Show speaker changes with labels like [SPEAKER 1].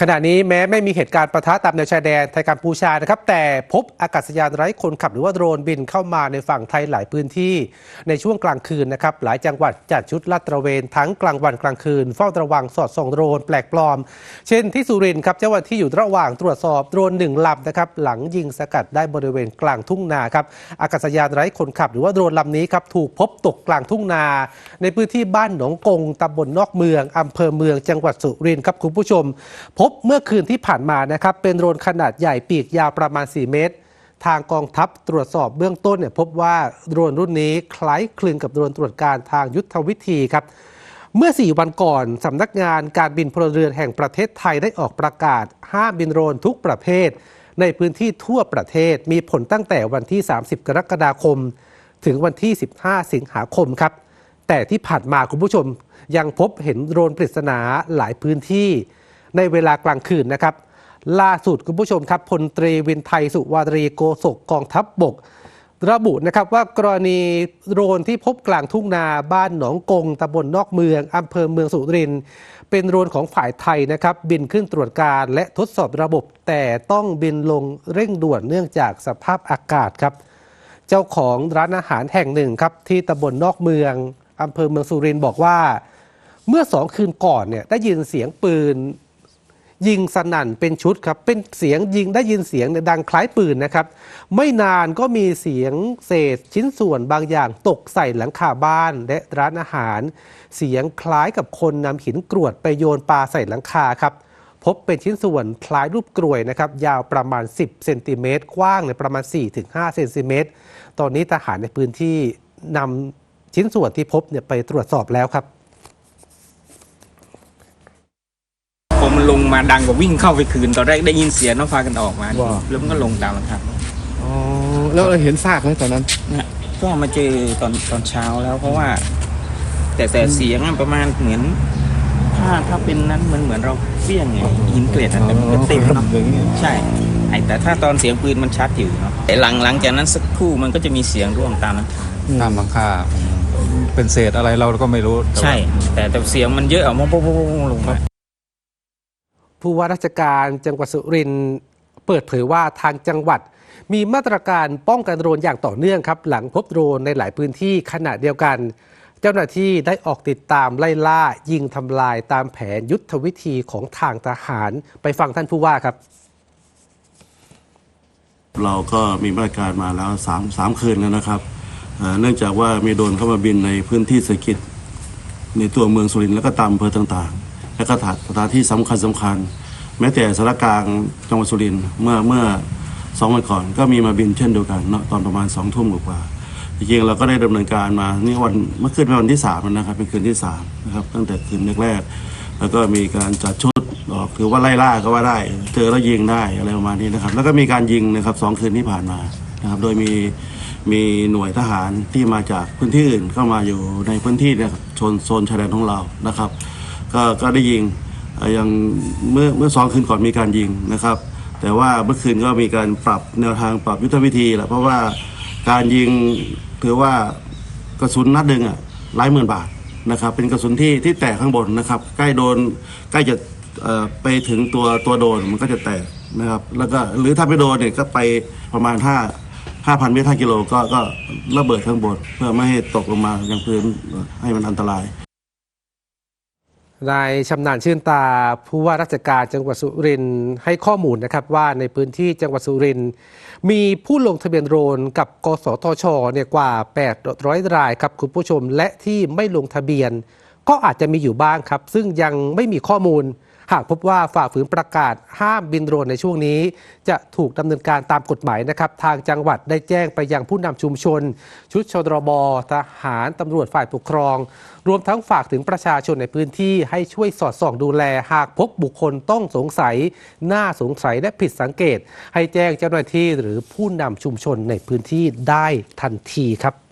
[SPEAKER 1] ขณะนี้แม้ไม่มีเหตุการณ์ประทะตามแนวชายแดนไทยกัมพูชานะครับ แต่พบอากาศยานไร้คนขับหรือว่าโดรนบินเข้ามาในฝั่งไทยหลายพื้นที่ ในช่วงกลางคืนนะครับ หลายจังหวัดจัดชุดลาดตระเวนทั้งกลางวันกลางคืนเฝ้าระวังสอดส่องโดรนแปลกปลอม เช่นที่สุรินทร์ครับจังหวัดที่อยู่ระหว่างตรวจสอบโดรนหนึ่งลำนะครับหลังยิงสกัดได้บริเวณกลางทุ่งนาครับอากาศยานไร้คนขับ หรือว่าโดรนลำนี้ครับถูกพบตกกลางทุ่งนา ในพื้นที่บ้านหนองกงตำบลนอกเมืองอำเภอเมืองจังหวัดสุรินทร์ครับคุณผู้ชมพบเมื่อคืนที่ผ่านมานะครับเป็นโดรนขนาดใหญ่ปีกยาวประมาณ 4 เมตร ทางกองทัพตรวจสอบเบื้องต้นเนี่ยพบว่าโดรนรุ่นนี้คล้ายคลึงกับโดรนตรวจการทางยุทธวิธีครับเมื่อ 4 วันก่อน สำนักงานการบินพลเรือนแห่งประเทศไทยได้ออกประกาศห้ามบินโดรนทุกประเภท ในพื้นที่ทั่วประเทศมีผลตั้งแต่วันที่ 30 กรกฎาคม ถึงวันที่ 15 สิงหาคมครับ แต่ที่ผ่านมาคุณผู้ชมยังพบเห็นโดรนปริศนาหลายพื้นที่ ในเวลากลางคืนนะครับ ล่าสุดคุณผู้ชมครับพลตรีวินไทยสุวารีโกศกกองทัพบบก ระบุนะครับว่ากรณีโดรนที่พบกลางทุ่งนาบ้านหนองกงตำบลนอกเมืองอำเภอเมืองสุรินทร์เป็นโดรนของฝ่ายไทยนะครับ บินขึ้นตรวจการและทดสอบระบบ แต่ต้องบินลงเร่งด่วนเนื่องจากสภาพอากาศครับ เจ้าของร้านอาหารแห่งหนึ่งครับที่ตำบลนอกเมืองอำเภอเมืองสุรินทร์บอกว่าเมื่อสองคืนก่อนเนี่ยได้ยินเสียงปืน ยิงสนั่นเป็นชุดครับเป็นเสียงยิงได้ยินเสียงดังคล้ายปืนนะครับ ไม่นานก็มีเสียงเศษชิ้นส่วนบางอย่างตกใส่หลังคาบ้านและร้านอาหาร เสียงคล้ายกับคนนำหินกรวดไปโยนปลาใส่หลังคาครับพบเป็นชิ้นส่วนคล้ายรูปกรวยนะครับยาวประมาณ 10 เซนติเมตรกว้างเนี่ยประมาณ 4-5 เซนติเมตร ตอนนี้ทหารในพื้นที่นำชิ้นส่วนที่พบเนี่ยไปตรวจสอบแล้วครับ
[SPEAKER 2] พอ มันลงมาดังก็วิ่งเข้าไปคืนตอนแรกได้ยินเสียงน้องพากันออกมา
[SPEAKER 3] ว้าว
[SPEAKER 2] แล้วมันก็ลงตามหลังคา
[SPEAKER 3] อ๋อแล้วเราเห็นซากไหมตอนนั้น
[SPEAKER 2] เนี่ยก็มาเจอตอนตอนเช้าแล้วเพราะว่า แต่แต่เสียงอะประมาณเหมือน ถ้าถ้าเป็นนั้นเหมือนเหมือนเราเฟี้ยงไงหินเกล็ดอะแต่มันก็เต็มเนาะ
[SPEAKER 3] อย่างเงี้ย
[SPEAKER 2] ใช่ไอแต่ถ้าตอนเสียงปืนมันชัดอยู่เนาะแต่หลังหลังจากนั้นสักครู่มันก็จะมีเสียงร่วงตามนั้น
[SPEAKER 4] ตามหลังคาเป็นเศษอะไรเราก็ไม่รู้แต่ว่า
[SPEAKER 2] ใช่ แต่แต่เสียงมันเยอะอะมองปุ๊บปุ๊บปุ๊บลงมา
[SPEAKER 1] ผู้ว่าราชการจังหวัดสุรินทร์เปิดเผยว่าทางจังหวัด มีมาตรการป้องกันโดรนอย่างต่อเนื่องครับ หลังพบโดรนในหลายพื้นที่ขณะเดียวกัน เจ้าหน้าที่ได้ออกติดตามไล่ล่า ยิงทำลายตามแผนยุทธวิธีของทางทหารไปฟังท่านผู้ว่าครับ
[SPEAKER 5] เราก็มีมาตรการมาแล้วสามสามคืนแล้วนะครับเนื่องจากว่ามีโดรนเข้ามาบินในพื้นที่เศรษฐกิจในตัวเมืองสุรินทร์และก็ตามอำเภอต่างๆ และก็สถานที่สำคัญสำคัญ แม้แต่สารกลางจังหวัดสุรินทร์เมื่อเมื่อสองวันก่อนก็มีมาบินเช่นเดียวกันเนาะตอนประมาณสองทุ่มกว่าจริงๆเราก็ได้ดำเนินการมานี่วันเมื่อคืนเป็นวันที่สามแล้วนะครับ เป็นคืนที่สามนะครับ ตั้งแต่คืนแรกๆแล้วก็มีการจัดชุดออกถือว่าไล่ล่าก็ว่าได้ เจอแล้วยิงได้อะไรประมาณนี้นะครับ แล้วก็มีการยิงนะครับสองคืนที่ผ่านมานะครับ โดยมีมีหน่วยทหารที่มาจากพื้นที่อื่นเข้ามาอยู่ในพื้นที่เนี่ยครับโซนโซนชายแดนของเรานะครับ ก็ก็ได้ยิงอย่างเมื่อเมื่อสองคืนก่อนมีการยิงนะครับ แต่ว่าเมื่อคืนก็มีการปรับแนวทางปรับยุทธวิธีแหละเพราะว่าการยิงถือว่ากระสุนนัดหนึ่งอะหลายหมื่นบาทนะครับเป็นกระสุนที่ที่แตกข้างบนนะครับ ใกล้โดนใกล้จะไปถึงตัวตัวโดนมันก็จะแตกนะครับแล้วก็หรือถ้าไม่โดนเนี่ยก็ไปประมาณห้าห้าพันเมตรห้ากิโลก็ก็ระเบิดข้างบน เพื่อไม่ให้ตกลงมายังพื้นให้มันอันตราย
[SPEAKER 1] นายชำนาญชื่นตาผู้ว่าราชการจังหวัดสุรินทร์ให้ข้อมูลนะครับว่าในพื้นที่จังหวัดสุรินทร์มีผู้ลงทะเบียนโรนกับกสทชเนี่ยกว่า 800 รายครับคุณผู้ชมและที่ไม่ลงทะเบียน ก็อาจจะมีอยู่บ้างครับ ซึ่งยังไม่มีข้อมูล หากพบว่าฝ่าฝืนประกาศห้ามบินโดรนในช่วงนี้ จะถูกดำเนินการตามกฎหมายนะครับทางจังหวัดได้แจ้งไปยังผู้นำชุมชน ชุดชดรบทหารตำรวจฝ่ายปกครอง รวมทั้งฝากถึงประชาชนในพื้นที่ให้ช่วยสอดส่องดูแล หากพบบุคคลต้องสงสัย น่าสงสัยและผิดสังเกต ให้แจ้งเจ้าหน้าที่หรือผู้นำชุมชนในพื้นที่ได้ทันทีครับ